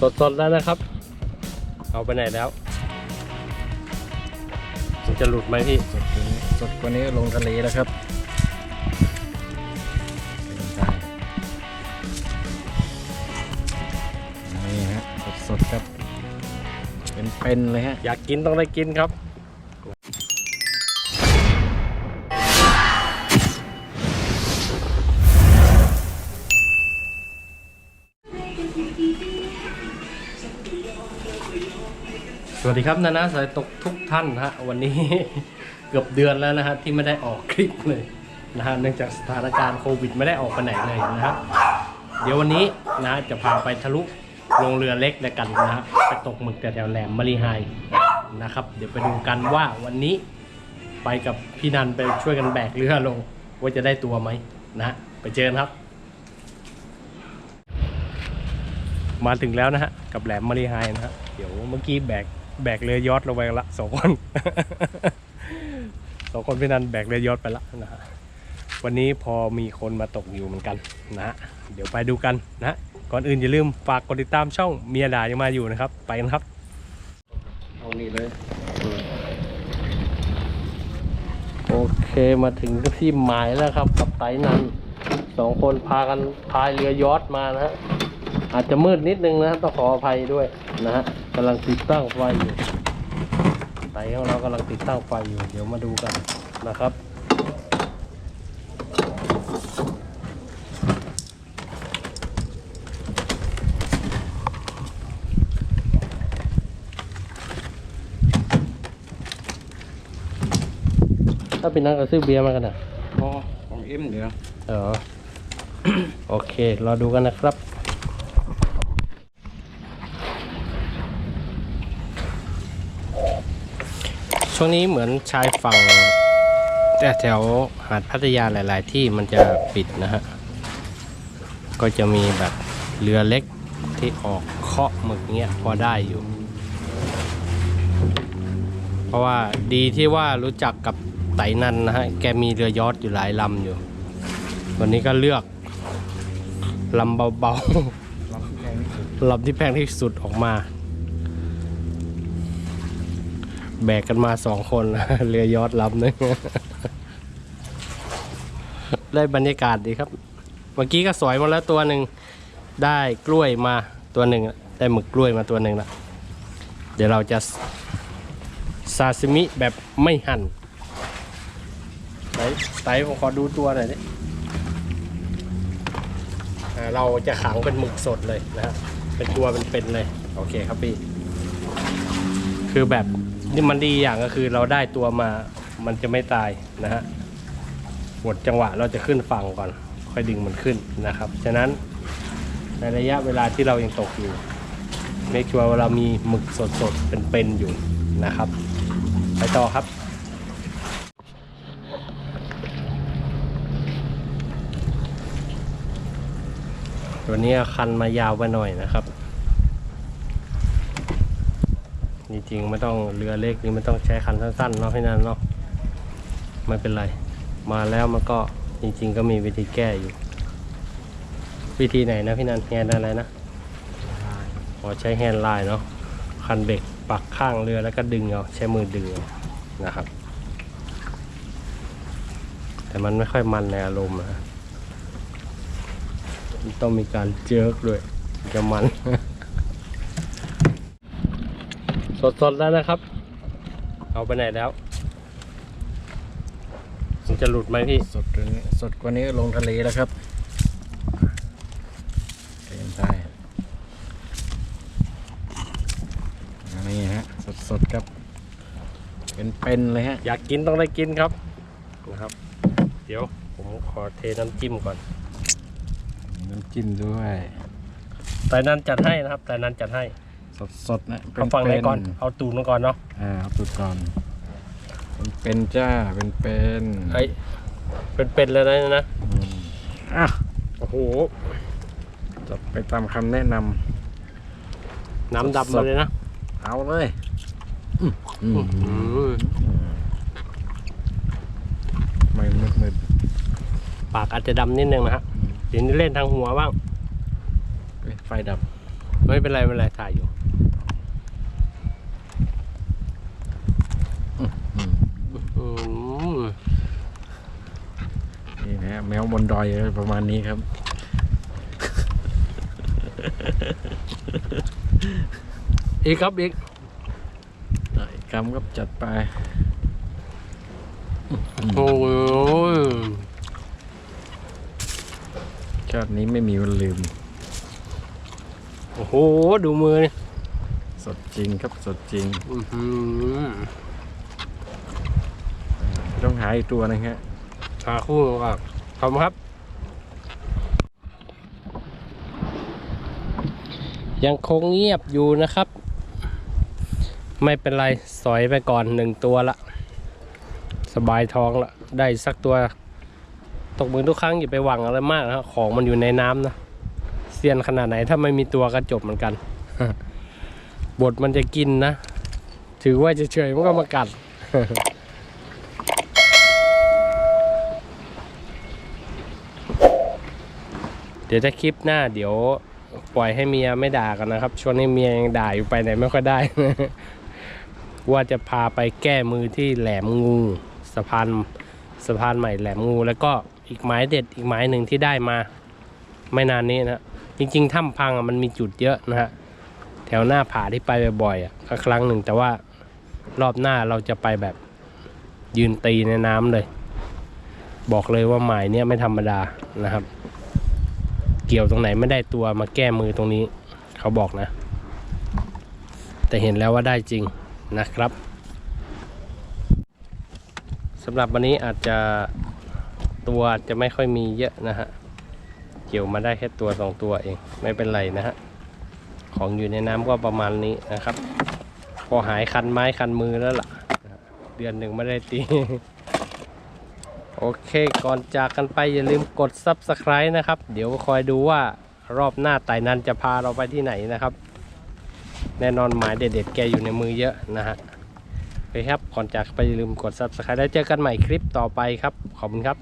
สดๆแล้วนะครับ เอาไปไหนแล้วมันจะหลุดไหมพี่สดกว่านี้สดกว่านี้ลงทะเลแล้วครับนี่ฮะสดๆครับ เป็นๆเลยฮะ อยากกินต้องได้กินครับ วัสดีครับนานาสายตกทุกท่านฮะวันนี้เกือบเดือนแล้วนะฮะที่ไม่ได้ออกคลิปเลยนะฮะเนื่องจากสถานการณ์โควิดไม่ได้ออกไปไหนเลยนะครับเดี๋ยววันนี้นะจะพาไปทะลุลงเรือเล็กแล้วกันนะฮะไปตกหมึกแถวแหลมมะลีไฮนะครับ เดี๋ยวไปดูกันว่าวันนี้ไปกับพี่นันไปช่วยกันแบกเรือลงว่าจะได้ตัวไหมนะไปเจอครับ มาถึงแล้วนะฮะกับแหลมมะลีไฮนะฮะเดี๋ยวเมื่อกี้แบก แบกเรือยอทลงไปละสองคนสองคนพี่นันแบกเรือยอทไปละนะฮะวันนี้พอมีคนมาตกอยู่เหมือนกันนะฮะเดี๋ยวไปดูกันนะฮะก่อนอื่นอย่าลืมฝากกดติดตามช่องเมียด่ายังมาอยู่นะครับ ไปกันครับเอานี่เลยโอเคมาถึงที่หมายแล้วครับ กับไตนันสองคนพากันพายเรือยอทมานะฮะอาจจะมืดนิดนึงนะต้องขออภัยด้วยนะฮะ กำลังติดตั้งไฟอยู่ไตของเรากำลังติดตั้งไฟอยู่ เดี๋ยวมาดูกันนะครับถ้าเป็นนักก็ซื้อเบียร์มากันนะพอของเอ็มเดี๋ยวเออ โอเค รอดูกันนะครับ ช่วงนี้เหมือนชายฝั่งแต่แถวหาดพัทยาหลาย ๆ ที่มันจะปิดนะฮะ ก็จะมีแบบเรือเล็กที่ออกเคาะหมึกเงี้ยพอได้อยู่ เพราะว่าดีที่ว่ารู้จักกับไตนันนะฮะ แกมีเรือยอทอยู่หลายลำอยู่ วันนี้ก็เลือกลำเบารับแพงที่สุดๆลำที่แพงที่สุดออกมา แบกกันมาสองคนเรือยอทลำหนึงได้บรรยากาศดีครับ เมื่อกี้ก็สอยมาแล้วตัวหนึ่งได้กล้วยมาตัวหนึ่งได้หมึกกล้วยมาตัวหนึ่งละเดี๋ยวเราจะซาซิมิแบบไม่หั่นไหนไตผมขอดูตัวหน่อยดิอ่าเราจะขังเป็นหมึกสดเลยนะฮะเป็นตัวเป็นๆเลย โอเคครับพี่ คือแบบ นี่มันดีอย่างก็คือเราได้ตัวมามันจะไม่ตายนะฮะหมดจังหวะเราจะขึ้นฝั่งก่อน ค่อยดึงมันขึ้นนะครับ ฉะนั้นในระยะเวลาที่เรายังตกอยู่เมคชัวร์ว่าเรามีหมึกสดๆเป็นๆอยู่นะครับ ไปต่อครับตัวนี้คันมายาวไปหน่อยนะครับ จ ริงๆไม่ต้องเรือเล็กนี่ไม่ต้องใช้คันสั้นๆเนาะพี่นันเนาะไม่เป็นไร มาแล้วมันก็จริง ๆ ก็มีวิธีแก้อยู่ วิธีไหนนะพี่นันแฮนอะไรนะอ๋อใช้แฮนด์ไลน์เนาะคันเบรกปักข้างเรือแล้วก็ดึงเอาใช้มือดึงเอานะครับ แต่มันไม่ค่อยมันในอารมณ์นะต้องมีการเจิกด้วยจะมัน สดๆแล้วนะครับ เอาไปไหนแล้วมันจะหลุดไหมพี่ สดกว่านี้สดกว่านี้ลงทะเลแล้วครับเป็นได้นี่ฮะ สดๆครับ เป็นๆเลยฮะ อยากกินต้องได้กินครับ นะครับ เดี๋ยวผมขอเทน้ำจิ้มก่อนมีน้ำจิ้มด้วยแต่นั้นจัดให้นะครับ แต่นั้นจัดให้ สดๆนะเอาฟังไหนก่อนๆเอาตูนมาก่อนเนาะอ่าเอาตุดก่อน เป็นๆจ้าเป็นๆเฮ้ยเป็นๆเลยนะนะอืมอะโอ้โหจัดไปตามคำแนะนน้ำดำมาเลยนะำเอาเลยอืมอืมอืมไม่มืดมืดปากอาจจะดำนิดนึงนะฮะเดี๋ยวนี้เล่นทางหัวบ้างๆเอ้ยไฟดับ ไม่เป็นไรไม่เป็นไรถ่ายอยู่อืมอืมนี่นะฮะแมวบนดอยประมาณนี้ครับอีกครับอีกอีกคำก็จัดไปโอ้ยชาตินี้ไม่มีวันลืม โอ้โห ดูมือนี่สดจริงครับสดจริงอื้อหือต้องหาอีกตัวนะฮะหาคู่ครับขอบคุณครับ ยังคงเงียบอยู่นะครับ ไม่เป็นไร สอยไปก่อนหนึ่งตัวละ สบายท้องละ ได้สักตัว ตกมือทุกครั้งอย่าไปหวังอะไรมากนะของมันอยู่ในน้ำนะ เซียนขนาดไหนถ้าไม่มีตัวก็จบเหมือนกัน บทมันจะกินนะ ถือว่าจะเฉยมันก็มากัดเดี๋ยวถ้าคลิปหน้าเดี๋ยวปล่อยให้เมียไม่ด่ากันนะครับ ช่วงนี้เมียยังด่าอยู่ไปไหนไม่ค่อยได้ ว่าจะพาไปแก้มือที่แหลมงูสะพานสะพานใหม่แหลมงู แล้วก็อีกไม้เด็ดอีกไม้หนึ่งที่ได้มา ไม่นานนี้นะ จริงๆถ้ำพังอะมันมีจุดเยอะนะฮะแถวหน้าผาที่ไปบ่อยๆอะก็ครั้งหนึ่งแต่ว่ารอบหน้าเราจะไปแบบยืนตีในน้ำเลย บอกเลยว่าหมายเนี้ยไม่ธรรมดานะครับ เกี่ยวตรงไหนไม่ได้ตัวมาแก้มือตรงนี้ เขาบอกนะ แต่เห็นแล้วว่าได้จริงนะครับสำหรับวันนี้อาจจะตัวจะไม่ค่อยมีเยอะนะฮะ เกี่ยวมาได้แค่ตัวสองตัวเอง ไม่เป็นไรนะฮะ ของอยู่ในน้ำก็ประมาณนี้นะครับ พอหายคันไม้คันมือแล้วล่ะ เดือนหนึ่งไม่ได้ตี โอเค ก่อนจากกันไปอย่าลืมกด Subscribe นะครับ เดี๋ยวคอยดูว่ารอบหน้าไต่นันจะพาเราไปที่ไหนนะครับ แน่นอนหมายเด็ดๆแกอยู่ในมือเยอะนะฮะโอเคครับ ก่อนจากไปอย่าลืมกด Subscribe แล้วเจอกันใหม่คลิปต่อไปครับ ขอบคุณครับ